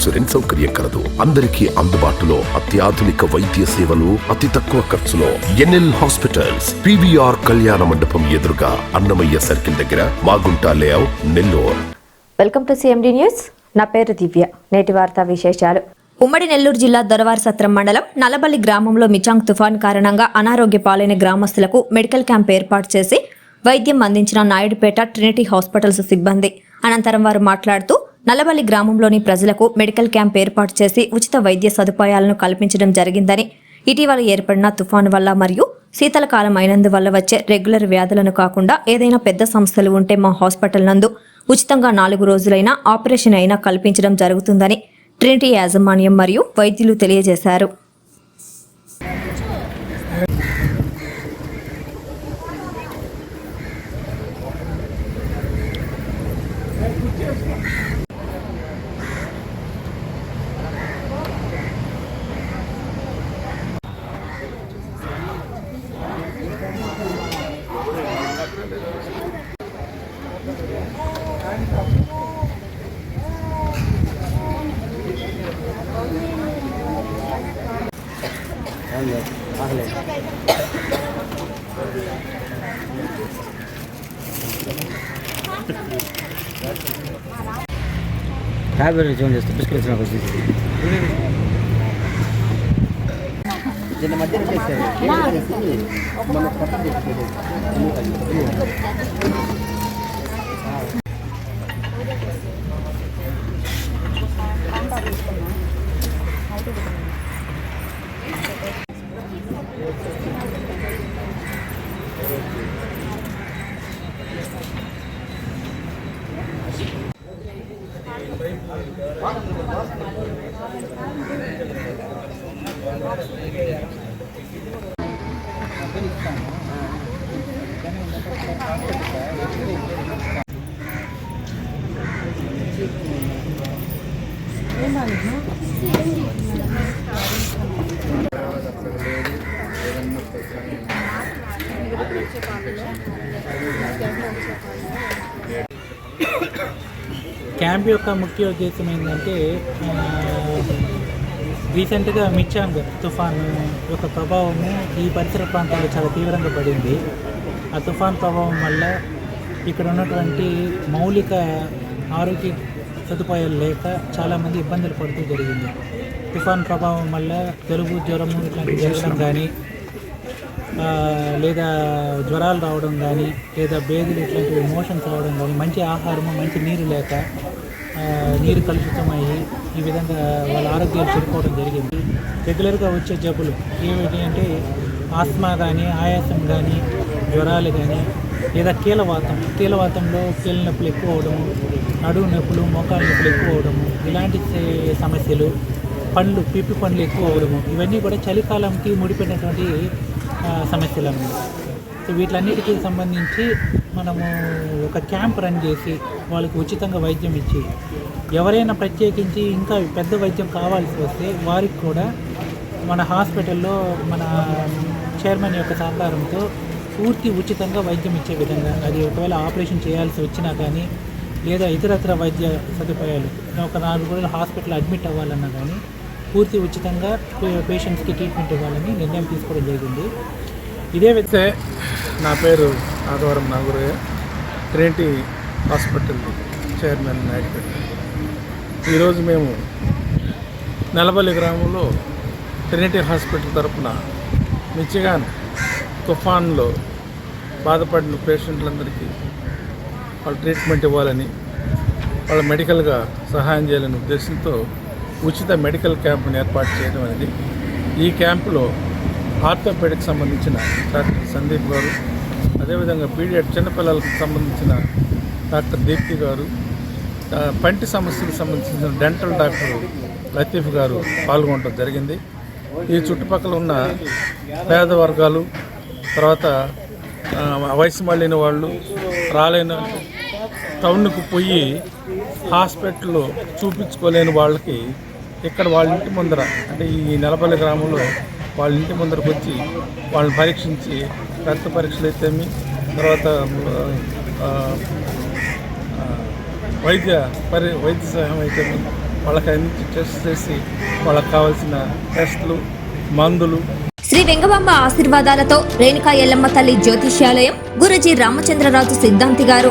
Insurance సౌకర్యం కలదు. అందరికీ అందుబాటులో అత్యాధునిక వైద్య సేవలు అతి తక్కువ ఖర్చులో. ఎన్ఎల్ హాస్పిటల్స్ పివిఆర్ కళ్యాణ మండపం ఎదురుగా అన్నమయ్య సర్కిల్ దగ్గర Magunta layout Nellore. Welcome to CMD news. నా పేరు దివ్య. నేటి వార్తా విశేషాలు. ఉమ్మడి నెల్లూరు జిల్లా దొరవారి సత్రం మండలం నలబల్లి గ్రామంలో మిచాంగ్ తుఫాన్ కారణంగా అనారోగ్య పాలైన గ్రామస్తులకు మెడికల్ క్యాంప్ ఏర్పాటు చేసి వైద్యం అందించిన నాయుడుపేట ట్రినిటీ హాస్పిటల్స్ సిబ్బంది. అనంతరం వారు మాట్లాడుతూ నల్లబల్లి గ్రామంలోని ప్రజలకు మెడికల్ క్యాంప్ ఏర్పాటు చేసి ఉచిత వైద్య సదుపాయాలను కల్పించడం జరిగిందని ఇటీవల ఏర్పడిన తుఫాను వల్ల మరియు శీతలకాలం అయినందువల్ల వచ్చే రెగ్యులర్ వ్యాధులను కాకుండా ఏదైనా పెద్ద సంస్థలు ఉంటే మా హాస్పిటల్ నందు ఉచితంగా నాలుగు రోజులైనా ఆపరేషన్ అయినా కల్పించడం జరుగుతుందని ట్రినిటీ యాజమాన్యం మరియు వైద్యులు తెలియజేశారు. Tablet Evet. Ahlet. काय बरं जेवण जास्त बिस्किट नको जेने मध्ये క్యాంప్ యొక్క ముఖ్య ఉద్దేశం ఏంటంటే రీసెంట్గా మిచ్చాంగ్ తుఫాను యొక్క ప్రభావము ఈ పరిసర ప్రాంతాల్లో చాలా తీవ్రంగా పడింది. ఆ తుఫాన్ ప్రభావం వల్ల ఇక్కడ ఉన్నటువంటి మౌలిక ఆరోగ్య సదుపాయాలు లేక చాలామంది ఇబ్బందులు పడుతూ జరిగింది. తుఫాన్ ప్రభావం వల్ల జలుబు జ్వరము ఇట్లాంటివి జరగడం కానీ లేదా జ్వరాలు రావడం కానీ లేదా బేదులు ఇట్లాంటివి మోషన్స్ రావడం కానీ మంచి ఆహారము మంచి నీరు లేక నీరు కలుషితమయ్యి ఈ విధంగా వాళ్ళ ఆరోగ్యాలు చెడిపోవడం జరిగింది. రెగ్యులర్గా వచ్చే జబ్బులు ఏమిటి అంటే ఆస్మా కానీ ఆయాసం కానీ జ్వరాలు కానీ లేదా కీలవాతం కీలవాతంలో కీళ్ళ నొప్పులు ఎక్కువ అవడము నడువు నొప్పులు మోకాళ్ళ నొప్పులు ఎక్కువ అవడము ఇలాంటి సమస్యలు పండ్లు పిప్పి పండ్లు ఎక్కువ అవడము ఇవన్నీ కూడా చలికాలంకి ముడిపెట్టినటువంటి సమస్యలు అన్నమాట సో వీటిలన్నిటికీ సంబంధించి మనము ఒక క్యాంప్ రన్ చేసి వాళ్ళకి ఉచితంగా వైద్యం ఇచ్చి ఎవరైనా ప్రత్యేకించి ఇంకా పెద్ద వైద్యం కావాల్సి వస్తే వారికి కూడా మన హాస్పిటల్లో మన చైర్మన్ యొక్క సహకారంతో పూర్తి ఉచితంగా వైద్యం ఇచ్చే విధంగా. అది ఒకవేళ ఆపరేషన్ చేయాల్సి వచ్చినా కానీ లేదా ఇతరత్ర వైద్య సదుపాయాలు ఒక నాలుగు రోజులు హాస్పిటల్ అడ్మిట్ అవ్వాలన్నా కానీ పూర్తి ఉచితంగా పేషెంట్స్కి ట్రీట్మెంట్ ఇవ్వాలని నిర్ణయం తీసుకోవడం జరిగింది. ఇదే విధంగా నా పేరు ఆదివారం నాగురయ్య. ట్రినిటీ హాస్పిటల్ చైర్మన్ నాయకుడు. ఈరోజు మేము నలబల్లి గ్రామంలో ట్రినిటీ హాస్పిటల్ తరపున మిచిగాన్ తుఫాన్లో బాధపడిన పేషెంట్లందరికీ వాళ్ళ ట్రీట్మెంట్ ఇవ్వాలని వాళ్ళ మెడికల్గా సహాయం చేయాలనే ఉద్దేశంతో ఉచిత మెడికల్ క్యాంప్ని ఏర్పాటు చేయడం అనేది. ఈ క్యాంపులో ఆర్థోపెడిక్ సంబంధించిన డాక్టర్ సందీప్ గారు అదేవిధంగా పీడియట్ చిన్నపిల్లలకు సంబంధించిన డాక్టర్ దీప్తి గారు పంటి సమస్యలకు సంబంధించిన డెంటల్ డాక్టర్ లతీఫ్ గారు పాల్గొనడం జరిగింది. ఈ చుట్టుపక్కల ఉన్న పేద వర్గాలు తర్వాత వయసు మళ్ళిన వాళ్ళు రాలేని టౌన్కు పోయి హాస్పిటల్లో చూపించుకోలేని వాళ్ళకి ఇక్కడ వాళ్ళ ఇంటి ముందర అంటే ఈ నెలపల్లి గ్రామంలో వాళ్ళ ఇంటి ముందరకు వచ్చి వాళ్ళని పరీక్షించి రక్త పరీక్షలు అయితేమి తర్వాత వైద్య పరి వైద్య సహాయం అయితే వాళ్ళకి అన్ని టెస్ట్ చేసి వాళ్ళకి కావాల్సిన టెస్టులు మందులు శ్రీ వెంగబాంబ ఆశీర్వాదాలతో రేణుకా ఎల్లమ్మ తల్లి జ్యోతిష్యాలయం గురుజీ రామచంద్రరాజు సిద్ధాంతి గారు